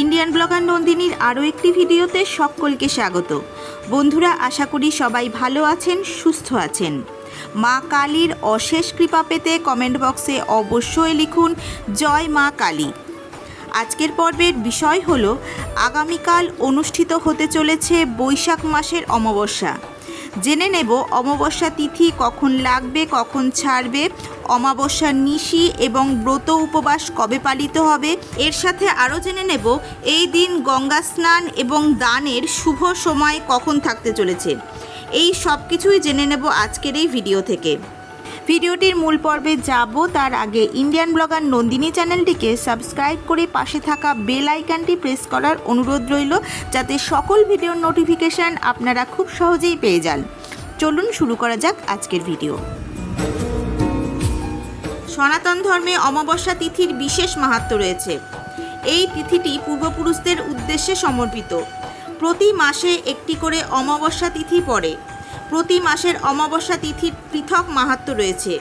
Indian blogger নন্দিনীর আরও একটি ভিডিওতে সকলকে স্বাগত। বন্ধুরা, আশা করি সবাই ভালো আছেন, সুস্থ আছেন। মা কালীর অশেষ কৃপা পেতে কমেন্ট বক্সে অবশ্যই লিখুন, জয় মা কালী। আজকের পর্বের বিষয় হল, আগামীকাল অনুষ্ঠিত হতে চলেছে বৈশাখ মাসের অমাবস্যা। জেনে নেব, অমাবস্যা তিথি কখন লাগবে, কখন ছাড়বে অমাবস্যার নিশি এবং ব্রত উপবাস কবে পালিত হবে? এর সাথে আরও জেনে নেব, এই দিন গঙ্গা স্নান এবং দানের শুভ সময় কখন থাকতে চলেছে। এই সব কিছুই জেনে নেব আজকের এই ভিডিও থেকে। ভিডিওটির মূল পর্বে যাব তার আগে ইন্ডিয়ান ব্লগার নন্দিনী চ্যানেলটিকে সাবস্ক্রাইব করে পাশে থাকা বেল আইকনটি প্রেস করার অনুরোধ রইল যাতে সকল ভিডিওর নোটিফিকেশান আপনারা খুব সহজেই পেয়ে যান। চলুন শুরু করা যাক আজকের ভিডিও। সনাতন ধর্মে অমাবস্যা তিথির বিশেষ মাহাত্ম্য রয়েছে। এই তিথিটি পূর্বপুরুষদের উদ্দেশ্যে সমর্পিত। প্রতি মাসে একটি করে অমাবস্যা তিথি পড়ে। প্রতি মাসের অমাবস্যা তিথির পৃথক মাহাত্ম্য রয়েছে।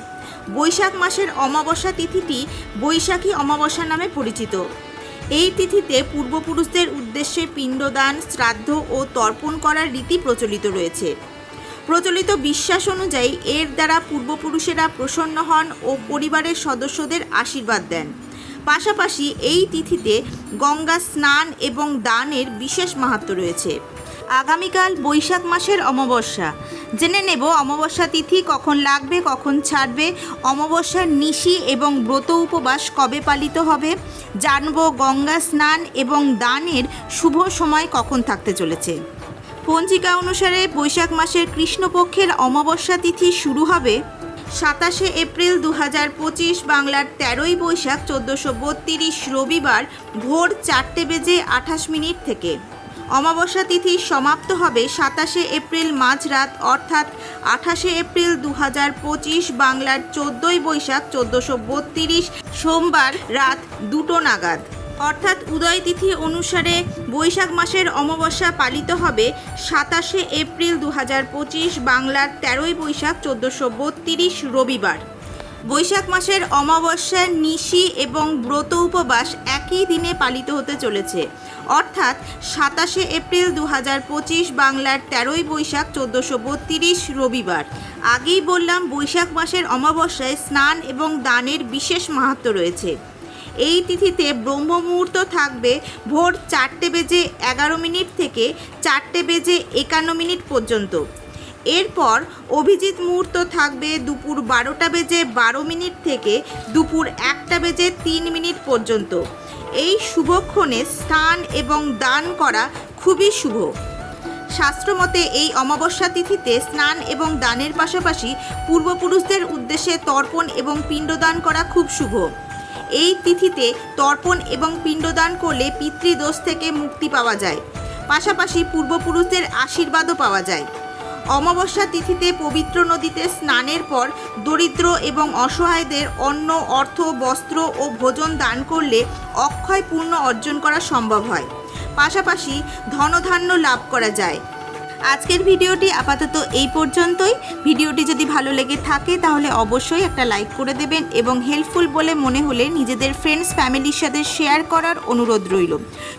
বৈশাখ মাসের অমাবস্যা তিথিটি বৈশাখী অমাবস্যা নামে পরিচিত। এই তিথিতে পূর্বপুরুষদের উদ্দেশ্যে পিণ্ডদান, শ্রাদ্ধ ও তর্পণ করার রীতি প্রচলিত রয়েছে। প্রচলিত বিশ্বাস অনুযায়ী এর দ্বারা পূর্বপুরুষেরা প্রসন্ন হন ও পরিবারের সদস্যদের আশীর্বাদ দেন। পাশাপাশি এই তিথিতে গঙ্গা স্নান এবং দানের বিশেষ মাহাত্ম্য রয়েছে। আগামীকাল বৈশাখ মাসের অমাবস্যা। জেনে নেব অমাবস্যা তিথি কখন লাগবে, কখন ছাড়বে, অমাবস্যার নিশি এবং ব্রত উপবাস কবে পালিত হবে, জানব গঙ্গা স্নান এবং দানের শুভ সময় কখন থাকতে চলেছে। পঞ্জিকা অনুসারে বৈশাখ মাসের কৃষ্ণপক্ষের অমাবস্যা তিথি শুরু হবে সাতাশে এপ্রিল দু হাজার পঁচিশ বাংলার তেরোই বৈশাখ চোদ্দোশো বত্রিশ রবিবার ভোর চারটে বেজে আঠাশ মিনিট থেকে। অমাবস্যা তিথি সমাপ্ত হবে সাতাশে এপ্রিল মাঝরাত, অর্থাৎ আঠাশে এপ্রিল দু হাজার পঁচিশ বাংলার চোদ্দোই বৈশাখ চোদ্দোশো সোমবার রাত দুটো নাগাদ। অর্থাৎ উদয় তিথি অনুসারে বৈশাখ মাসের অমাবস্যা পালিত হবে সাতাশে এপ্রিল দু হাজার পঁচিশ বাংলার তেরোই বৈশাখ চোদ্দোশো রবিবার। বৈশাখ মাসের অমাবস্যার নিশি এবং ব্রত উপবাস একই দিনে পালিত হতে চলেছে। অর্থাৎ সাতাশে এপ্রিল দু পঁচিশ বাংলার তেরোই বৈশাখ চোদ্দোশো বত্রিশ রবিবার। আগেই বললাম বৈশাখ মাসের অমাবস্যায় স্নান এবং দানের বিশেষ মাহাত্ম্য রয়েছে। এই তিথিতে ব্রহ্ম মুহূর্ত থাকবে ভোর চারটে বেজে এগারো মিনিট থেকে চারটে বেজে একান্ন মিনিট পর্যন্ত। এরপর অভিজিৎ মুহূর্ত থাকবে দুপুর বারোটা বেজে বারো মিনিট থেকে দুপুর একটা বেজে তিন মিনিট পর্যন্ত। এই শুভক্ষণে স্নান এবং দান করা খুবই শুভ। শাস্ত্রমতে এই অমাবস্যা তিথিতে স্নান এবং দানের পাশাপাশি পূর্বপুরুষদের উদ্দেশ্যে তর্পণ এবং পিণ্ডদান করা খুব শুভ। এই তিথিতে তর্পণ এবং পিণ্ডদান করলে পিতৃদোষ থেকে মুক্তি পাওয়া যায়। পাশাপাশি পূর্বপুরুষদের আশীর্বাদও পাওয়া যায়। অমাবস্যা তিথিতে পবিত্র নদীতে স্নানের পর দরিদ্র এবং অসহায়দের অন্ন, অর্থ, বস্ত্র ও ভোজন দান করলে অক্ষয় পূর্ণ অর্জন করা সম্ভব হয়। পাশাপাশি ধনধান্য লাভ করা যায়। আজকের ভিডিওটি আপাতত এই পর্যন্তই। ভিডিওটি যদি ভালো লেগে থাকে তাহলে অবশ্যই একটা লাইক করে দেবেন এবং হেল্পফুল বলে মনে হলে নিজেদের ফ্রেন্ডস ফ্যামিলির সাথে শেয়ার করার অনুরোধ রইল।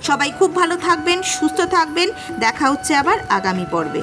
সবাই খুব ভালো থাকবেন, সুস্থ থাকবেন। দেখা হচ্ছে আবার আগামী পর্বে।